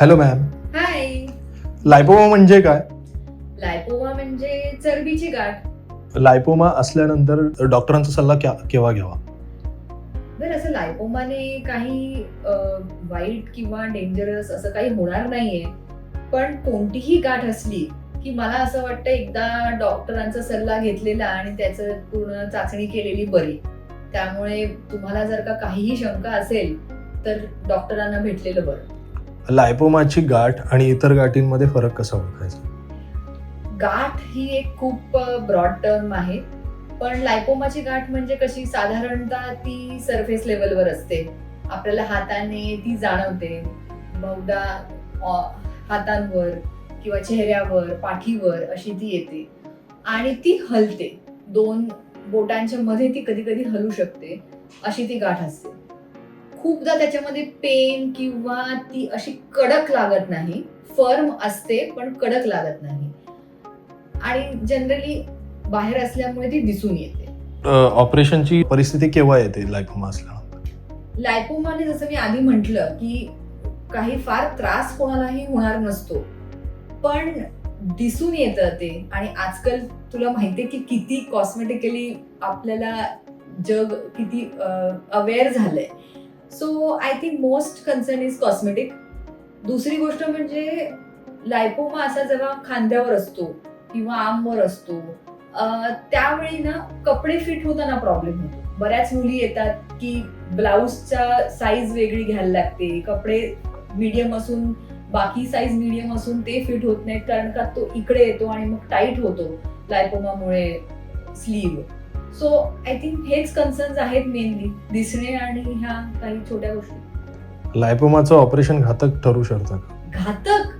Hello ma'am. हाय. लायपोमा म्हणजे काय? लायपोमा म्हणजे चरबीची गाठ. लायपोमा असल्यानंतर डॉक्टरांचा सल्ला क्या- केव्हा घ्यावा? बरं असं लायपोमाने काही अं, वाईट किंवा डेंजरस असं काही होणार नाहीये. पण कोणतीही गाठ असली की मला असं वाटतं एकदा डॉक्टरांचा सल्ला घेतलेला आणि त्याचं पूर्ण चाचणी केलेली बरी. त्यामुळे तुम्हाला जर का काहीही शंका असेल तर डॉक्टरांना भेटलेलं बरं. लायपोमाची गाठ आणि इतर गाठींमध्ये फरक कसा ओळखायचा? गाठ ही एक खूप ब्रॉड टर्म आहे. पण लायपोमाची गाठ म्हणजे कशी? साधारणतः ती सरफेस लेवलवर असते. आपल्याला हाताने ती जाणवते. बहुधा हातांवर किंवा चेहऱ्यावर पाठीवर अशी ती येते. आणि ती हलते. दोन बोटांच्या मध्ये ती कधी कधी हलू शकते. अशी ती गाठ असते. खूपदा त्याच्यामध्ये पेन किंवा ती अशी कडक लागत नाही. फर्म असते पण कडक लागत नाही. आणि जनरली बाहेर असल्यामुळे ती दिसून येते. ऑपरेशनची परिस्थिती केव्हा येते असल्यानंतर? लायपोमाने जसं मी आधी म्हटलं की काही फार त्रास कोणालाही होणार नसतो. पण दिसून येतं ते. आणि आजकाल तुला माहितीये की किती कॉस्मेटिकली आपल्याला जग किती अवेअर झालंय. So I think most concern is cosmetic दुसरी गोष्ट म्हणजे लायपोमा असा जेव्हा खांद्यावर असतो किंवा आमवर असतो त्यावेळी ना कपडे फिट होताना प्रॉब्लेम होतो. बऱ्याच मुली येतात की ब्लाऊजचा साईज वेगळी घ्यायला लागते कपडे मीडियम असून बाकी साईज मीडियम असून ते फिट होत नाहीत कारण का तो इकडे येतो आणि मग टाईट होतो लायपोमामुळे स्लीव सो आय थिंक हेच कन्सर्न्स आहेत मेनली दिसणे आणि ह्या काही छोट्या गोष्टी. लायपोमाचं ऑपरेशन घातक ठरू शकतं घातक?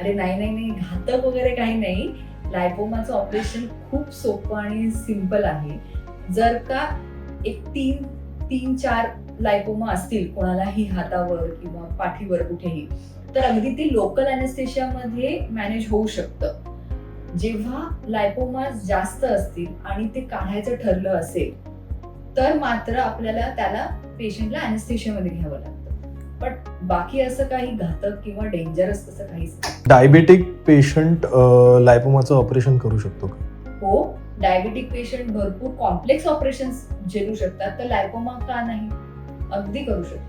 अरे नाही नाही नाही. घातक वगैरे काही नाही. लायपोमाचं ऑपरेशन खूप सोपं आणि सिंपल आहे. जर का एक तीन तीन चार लायपोमा असतील कोणालाही हातावर किंवा पाठीवर कुठेही तर अगदी ते लोकल अनेस्थेशियामध्ये मॅनेज होऊ शकतं. जेव्हा लायपोमा जास्त असतील आणि ते काढायचं ठरलं असेल तर मात्र आपल्याला त्याला पेशंटला अनेस्थेशियामध्ये घ्यावं लागतं. पण बाकी असं काही घातक किंवा डेंजरस असं काहीच डायबेटिक पेशंट लायपोमाचं ऑपरेशन करू शकतो का? हो डायबेटिक पेशंट भरपूर कॉम्प्लेक्स ऑपरेशन झेलू शकतात तर लायपोमा का नाही? अगदी करू शकतात.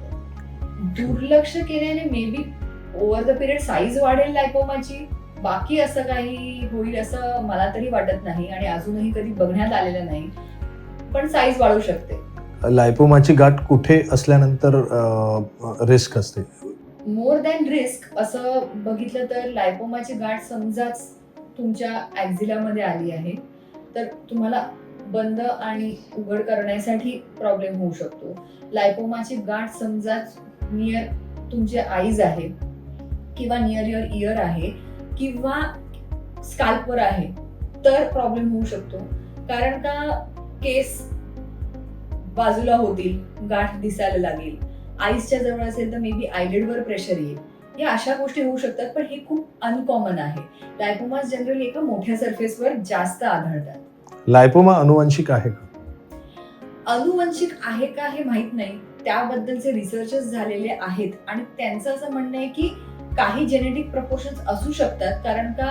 दुर्लक्ष केल्याने maybe over the period size वाढेल लायपोमाची बाकी असं काही होईल असं मला तरी वाटत नाही आणि अजूनही कधी बघण्यात आलेलं नाही. पण साईज वाढू शकते. लायपोमाची गाठ कुठे असल्यानंतर रिस्क असते? मोर दॅन रिस्क असं बघितलं तर लायपोमाची गाठ समजाच तुमच्या ॲक्झिलामध्ये आली आहे. तर तुम्हाला बंद आणि उघड करण्यासाठी प्रॉब्लेम होऊ शकतो. लायपोमाची गाठ समजाच नियर तुमचे आईज आहे किंवा नियर युअर इयर आहे. किंवा स्काल्पवर आहे तर प्रॉब्लेम होऊ शकतो. कारण का केस बाजूला होतील गाठ दिसायला लागेल. आईसच्या जवळ असेल तर मे बी आयलिडवर प्रेशर येईल. या अशा गोष्टी होऊ शकतात पण हे खूप अनकॉमन आहे. लायपोमास जनरली एका मोठ्या सरफेसवर जास्त आढळतात. लायपोमा अनुवांशिक आहे का? अनुवंशिक आहे का हे माहीत नाही. त्याबद्दलचे रिसर्चेस झालेले आहेत. आणि त्यांचं असं म्हणणं आहे की काही जेनेटिक प्रपोर्शन्स असू शकतात कारण का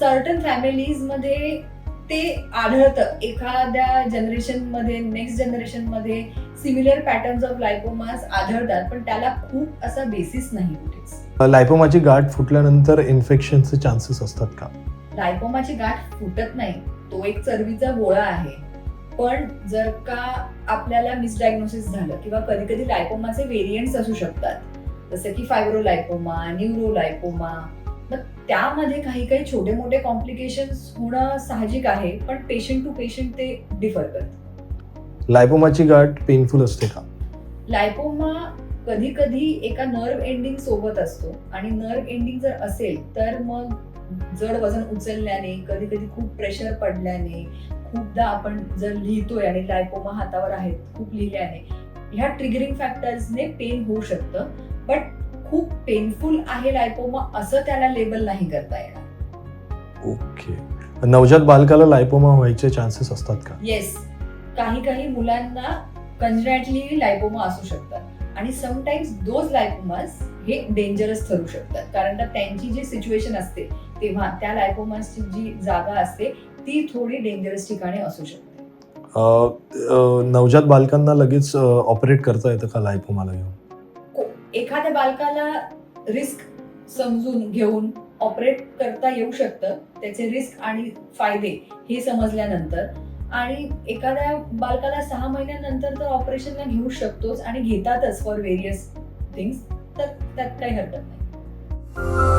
सर्टन फॅमिलीजमध्ये ते आढळतं. एखाद्या जनरेशनमध्ये नेक्स्ट जनरेशनमध्ये सिमिलर पॅटर्न्स ऑफ लायपोमास आढळतात पण त्याला खूप असा बेसिस नाही कुठेच. लायपोमाची गाठ फुटल्यानंतर इन्फेक्शनचे चान्सेस असतात का? लायपोमाची गाठ फुटत नाही. तो एक चरबीचा गोळा आहे. पण जर का आपल्याला मिसडायग्नोसिस झालं किंवा कधी कधी लायपोमाचे व्हेरियंट्स असू शकतात जसं की फायब्रोलायपोमा न्यूरोलायपोमा मग त्यामध्ये काही काही छोटे मोठे कॉम्प्लिकेशन्स होणं साहजिक आहे पण पेशंट टू पेशंट ते डिफर करतं. लायपोमाची गाठ पेनफुल असते का? लायपोमा कधी कधी एका नर्व एंडिंग सोबत असतो. आणि नर्व एंडिंग जर असेल तर मग जड वजन उचलल्याने कधी कधी खूप प्रेशर पडल्याने खूपदा आपण जर लिहितोय आणि लायपोमा हातावर आहेत खूप लिहिल्याने ह्या ट्रिगरिंग फॅक्टर्सने पेन होऊ शकतं. बट खूप पेनफुल आहे लायपोमा असं त्याला लेबल नाही करता येणार. ओके नवजात बालकाला लायपोमा व्हायचे चान्सेस असतात का? येस काही काही मुलांना कंजनॅटली लायपोमा असू शकतात. आणि समटाईम्स दोज लायपोमास हे डेंजरस ठरू शकतात. कारण का त्यांची जी सिच्युएशन असते तेव्हा त्या लायपोमासची जी जागा असते ती थोडी डेंजरस ठिकाणी असू शकते. अ, अ, नवजात बालकांना लगेच ऑपरेट करता येतं का लायपोमाला घेऊन एखाद्या बालकाला रिस्क समजून घेऊन ऑपरेट करता येऊ शकतं. त्याचे रिस्क आणि फायदे हे समजल्यानंतर. आणि एखाद्या बालकाला सहा महिन्यानंतर तर ऑपरेशनला घेऊ शकतोच आणि घेतातच फॉर व्हेरियस थिंग्स तर त्यात काही हरकत नाही.